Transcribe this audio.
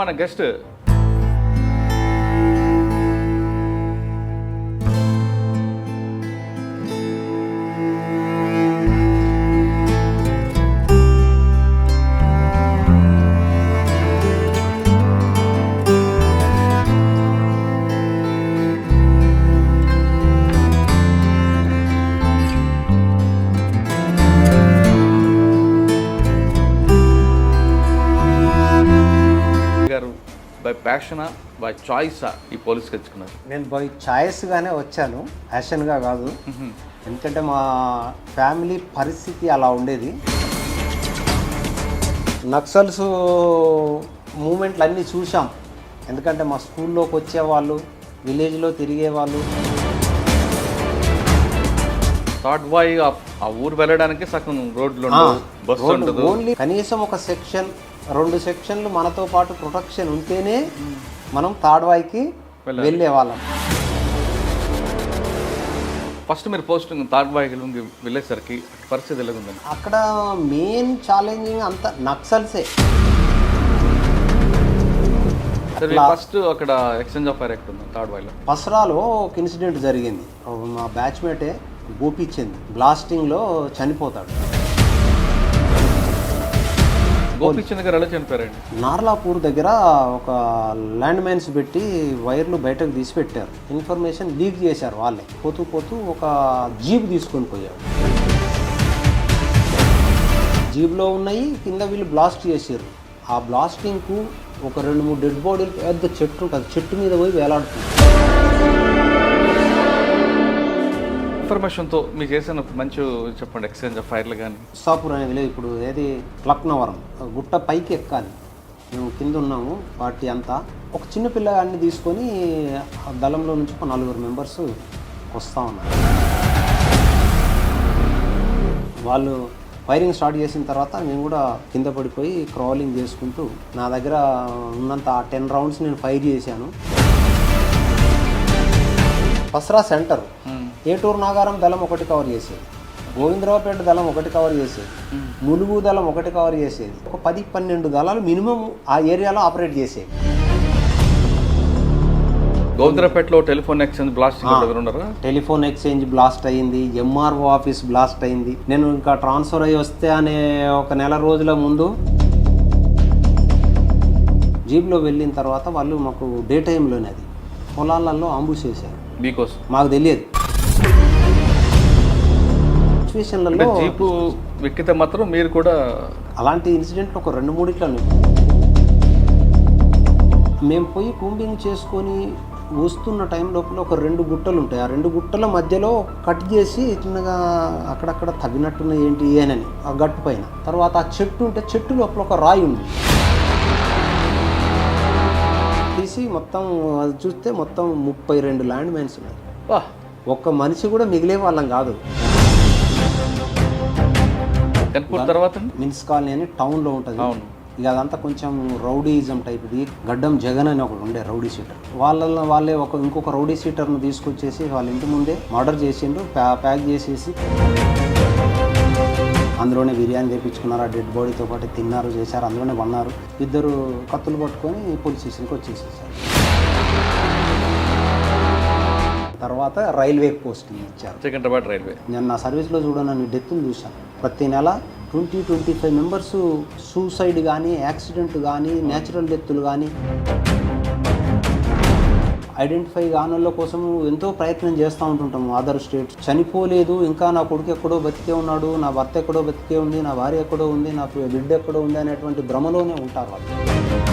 మన guest by ప్యాషనా by చాయిసా ఈ పోలీస్కి తెచ్చుకున్నారు? నేను బై ఛాయిస్గానే వచ్చాను. యాషన్గా కాదు. ఎందుకంటే మా ఫ్యామిలీ పరిస్థితి అలా ఉండేది. నక్సల్స్ మూమెంట్లు అన్నీ చూసాం ఎందుకంటే మా స్కూల్లోకి వచ్చేవాళ్ళు విలేజ్లో తిరిగేవాళ్ళు. థర్డ్ బాయ్ ఆ ఊరు వెళ్ళడానికి సగం రోడ్లు ఓన్లీ కనీసం ఒక సెక్షన్ రెండు సెక్షన్లు మనతో పాటు ప్రొటెక్షన్ ఉంటేనే మనం తాడ్వాయికి వెళ్ళే వాళ్ళం ఫస్ట్ మీరు పోస్టింగ్ థర్డ్ వెళ్ళేసరికి పరిస్థితి ఎలాగుందండి? అక్కడ మెయిన్ ఛాలెంజింగ్ అంత నక్సల్సే. ఫస్ట్ అక్కడ ఎక్స్చేంజ్ ఆఫ్ ఫైర్ ఎక్కడ ఉంది? థర్డ్ బాయ్లో పసరాలో ఒక ఇన్సిడెంట్ జరిగింది. మా బ్యాచ్మేటే గోపిచ్చింది బ్లాస్టింగ్లో చనిపోతాడు. గోపిచంద్ గారు ఎలా చనిపోయారండి? నార్లాపూర్ దగ్గర ఒక ల్యాండ్ మైన్స్ పెట్టి వైర్లు బయటకు తీసి పెట్టారు ఇన్ఫర్మేషన్ లీక్ చేశారు వాళ్ళే. పోతూ పోతూ ఒక జీప్ తీసుకొని పోయారు. జీప్లో ఉన్నాయి కింద వీళ్ళు బ్లాస్ట్ చేసారు ఆ బ్లాస్టింగ్కు ఒక రెండు మూడు డెడ్ బాడీలు పెద్ద చెట్టు ఉంటుంది. చెట్టు మీద పోయి వేలాడుతుంది ఇన్ఫర్మేషన్తో మీకు చేసిన మంచి చెప్పండి ఎక్స్చేంజ్ ఆఫ్ ఫైర్లు కానీ సాపూర్ అనే విలేజ్ ఇప్పుడు ఏది లక్నవరం గుట్ట పైకి ఎక్కాలి. మేము కింద ఉన్నాము వాటి అంతా. ఒక చిన్న పిల్లగాడిని తీసుకొని ఆ దళంలో నుంచి ఒక నలుగురు మెంబర్స్ వస్తూ ఉన్నారు. వాళ్ళు ఫైరింగ్ స్టార్ట్ చేసిన తర్వాత నేను కూడా కింద పడిపోయి క్రాలింగ్ చేసుకుంటూ నా దగ్గర ఉన్నంత ఆ టెన్ రౌండ్స్ నేను ఫైర్ చేశాను. పసరా సెంటర్ ఏటూరు నాగారం దళం ఒకటి కవర్ చేసేది. గోవిందరావుపేట దళం ఒకటి కవర్ చేసేది. ములుగు దళం ఒకటి కవర్ చేసేది. ఒక పది పన్నెండు దళాలు మినిమం ఆ ఏరియాలో ఆపరేట్ చేసేవి. గోవిందరాపేటలో టెలిఫోన్ ఎక్స్చేంజ్ ఉన్నారా? టెలిఫోన్ ఎక్స్చేంజ్ బ్లాస్ట్ అయింది ఎంఆర్ఓ ఆఫీస్ బ్లాస్ట్ అయింది. నేను ఇంకా ట్రాన్స్ఫర్ అయ్యి వస్తే అనే ఒక నెల రోజుల ముందు జీప్లో వెళ్ళిన తర్వాత వాళ్ళు మాకు డే టైంలోనే అది. పొలాలలో అంబుష్ చేశారు. మీకోసం? మాకు తెలియదు. సిచ్యువేషన్లలో జీపు ఎక్కితే మాత్రం మీరు కూడా అలాంటి ఇన్సిడెంట్లు ఒక రెండు మూడిట్లో మేము పోయి కూంబింగ్ చేసుకొని వస్తున్న టైం లోపల ఒక రెండు గుట్టలు ఉంటాయి. ఆ రెండు గుట్టల మధ్యలో కట్ చేసి చిన్నగా అక్కడక్కడ తవ్వినట్టున్న ఏంటి అని ఆ గట్టు పైన. తర్వాత ఆ చెట్టు ఉంటే చెట్టు లోపల ఒక రాయి ఉంది. తీసి మొత్తం అది చూస్తే మొత్తం ముప్పై రెండు ల్యాండ్ మైన్స్ ఉన్నాయి ఒక్క మనిషి కూడా మిగిలే వాళ్ళం కాదు. తర్వాత మిన్స్ కాలనీ అని టౌన్లో ఉంటుంది. అవును. ఇక అదంతా కొంచెం రౌడీయిజం టైప్ది గడ్డం జగన్ అని ఒకడు ఉండే రౌడీ సీటర్ వాళ్ళ వాళ్ళే ఒక ఇంకొక రౌడీ సీటర్ను తీసుకొచ్చేసి వాళ్ళ ఇంటి ముందే మర్డర్ చేసిండ్రు. ప్యా ప్యాక్ చేసేసి అందులోనే బిర్యానీ తెప్పించుకున్నారు. ఆ డెడ్ బాడీతో పాటు తిన్నారు చేశారు. అందులోనే వన్నారు ఇద్దరు కత్తులు పట్టుకొని పోలీస్ స్టేషన్కి వచ్చేసేసారు. తర్వాత రైల్వే పోస్టింగ్ ఇచ్చారు. సికింద్రాబాద్ రైల్వే. నేను నా సర్వీస్లో చూడనని డెత్ని చూశాను. ప్రతి నెల twenty twenty five members suicide కానీ యాక్సిడెంట్ కానీ న్యాచురల్ డెత్తులు కానీ ఐడెంటిఫై కానోళ్ళ కోసం ఎంతో ప్రయత్నం చేస్తూ ఉంటుంటాము. అదర్ స్టేట్స్ చనిపోలేదు ఇంకా నా కొడుకు ఎక్కడో బతికే ఉన్నాడు నా భర్త ఎక్కడో బతికే ఉంది నా భార్య ఎక్కడో ఉంది నా బిడ్డ ఎక్కడో ఉంది అనేటువంటి భ్రమలోనే ఉంటారు వాళ్ళు.